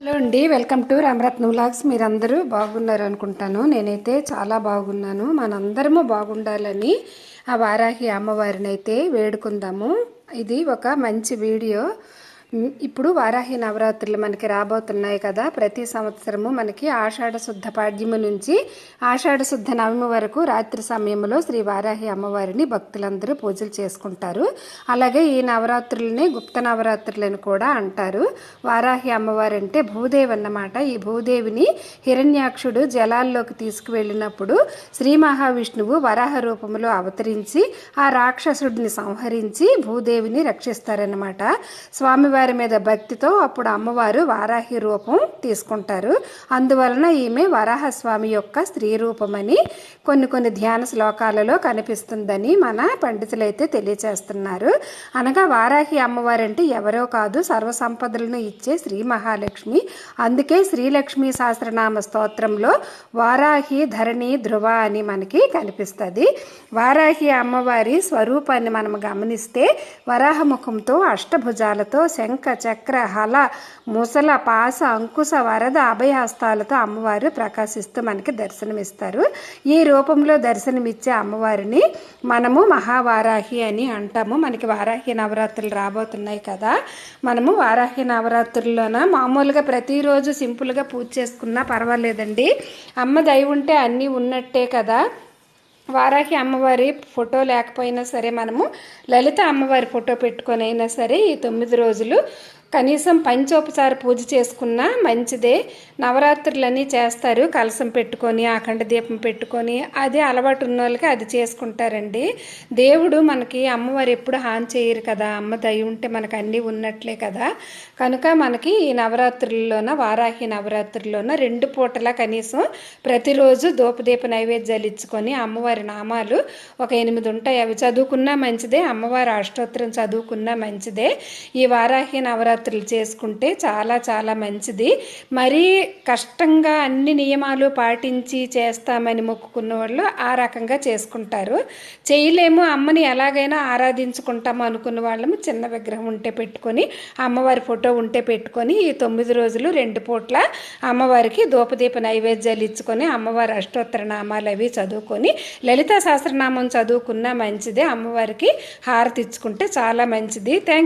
Hello అండి welcome to Ramaratna vlogs. మీరందరూ బాగున్నారు అనుకుంటాను. నేనైతే చాలా బాగున్నాను. మనందరము బాగుండాలని ఆ వారాహి అమ్మవారిని అయితే వేడుకుందాము. ఇది ఒక మంచి వీడియో. ఇప్పుడు వారాహి నవరాత్రులు మనకి రాబోతున్నాయి కదా. ప్రతి సంవత్సరము మనకి ఆషాఢ శుద్ధ పాడ్యము నుంచి ఆషాఢ శుద్ధ నవమి వరకు రాత్రి సమయంలో శ్రీ వారాహి అమ్మవారిని భక్తులందరూ పూజలు చేసుకుంటారు. అలాగే ఈ నవరాత్రులని గుప్త నవరాత్రులని కూడా అంటారు. వారాహి అమ్మవారు అంటే భూదేవి అన్నమాట. ఈ భూదేవిని హిరణ్యాక్షుడు జలాల్లోకి తీసుకువెళ్ళినప్పుడు శ్రీ మహావిష్ణువు వరాహ రూపంలో అవతరించి ఆ రాక్షసుడిని సంహరించి భూదేవిని రక్షిస్తారన్నమాట. స్వామివారి మీద భక్తితో అప్పుడు అమ్మవారు వారాహి రూపం తీసుకుంటారు. అందువలన ఈమె వరాహస్వామి యొక్క స్త్రీ రూపమని కొన్ని కొన్ని ధ్యాన శ్లోకాలలో కనిపిస్తుందని మన పండితులైతే తెలియచేస్తున్నారు. అనగా వారాహి అమ్మవారు అంటే ఎవరో కాదు సర్వసంపదలను ఇచ్చే శ్రీ మహాలక్ష్మి. అందుకే శ్రీలక్ష్మి సహస్రనామ స్తోత్రంలో వారాహి ధరణి ధ్రువ అని మనకి కనిపిస్తుంది. వారాహి అమ్మవారి స్వరూపాన్ని మనం గమనిస్తే వరాహముఖంతో అష్టభుజాలతో శంఖ చక్ర హల ముసల పాస అంకుశ వరద అభయహస్తాలతో అమ్మవారు ప్రకాశిస్తూ మనకి దర్శనమిస్తారు. ఈ రూపంలో దర్శనమిచ్చే అమ్మవారిని మనము మహావారాహి అని అంటాము. మనకి వారాహి నవరాత్రులు రాబోతున్నాయి కదా. మనము వారాహి నవరాత్రుల్లోన మామూలుగా ప్రతిరోజు సింపుల్గా పూజ చేసుకున్నా పర్వాలేదండి. అమ్మ దయ ఉంటే అన్నీ ఉన్నట్టే కదా. వారాహి అమ్మవారి ఫోటో లేకపోయినా సరే మనము లలిత అమ్మవారి ఫోటో పెట్టుకొని అయినా సరే ఈ తొమ్మిది రోజులు కనీసం పంచోపచార పూజ చేసుకున్నా మంచిదే. నవరాత్రులన్నీ చేస్తారు. కలసం పెట్టుకొని అఖండ దీపం పెట్టుకొని అది అలవాటు ఉన్న వాళ్ళకి అది చేసుకుంటారండి. దేవుడు మనకి అమ్మవారు ఎప్పుడు హాని చేయరు కదా. అమ్మ దయ ఉంటే మనకు అన్నీ ఉన్నట్లే కదా. కనుక మనకి ఈ నవరాత్రుల్లోన వారాహి నవరాత్రుల్లోన రెండు పూటల కనీసం ప్రతిరోజు దూపదీప నైవేద్యాలు ఇచ్చుకొని అమ్మవారి నామాలు ఒక ఎనిమిది ఉంటాయి. అవి చదువుకున్నా మంచిదే. అమ్మవారి అష్టోత్తరం చదువుకున్నా మంచిదే. ఈ వారాహి నవరాత్రులు చేసుకుంటే చాలా చాలా మంచిది. మరీ కష్టంగా అన్ని నియమాలు పాటించి చేస్తామని మొక్కుకున్న వాళ్ళు ఆ రకంగా చేసుకుంటారు. చేయలేము అమ్మని ఎలాగైనా ఆరాధించుకుంటాము అనుకున్న వాళ్ళము చిన్న విగ్రహం ఉంటే పెట్టుకొని అమ్మవారి ఫోటో ఉంటే పెట్టుకొని ఈ తొమ్మిది రోజులు రెండు పూట్ల అమ్మవారికి ధూపదీప నైవేద్యాలు ఇచ్చుకొని అమ్మవారి అష్టోత్తర నామాలు అవి చదువుకొని లలిత సహస్రనామం చదువుకున్నా మంచిదే. అమ్మవారికి హారతి ఇచ్చుకుంటే చాలా మంచిది. థ్యాంక్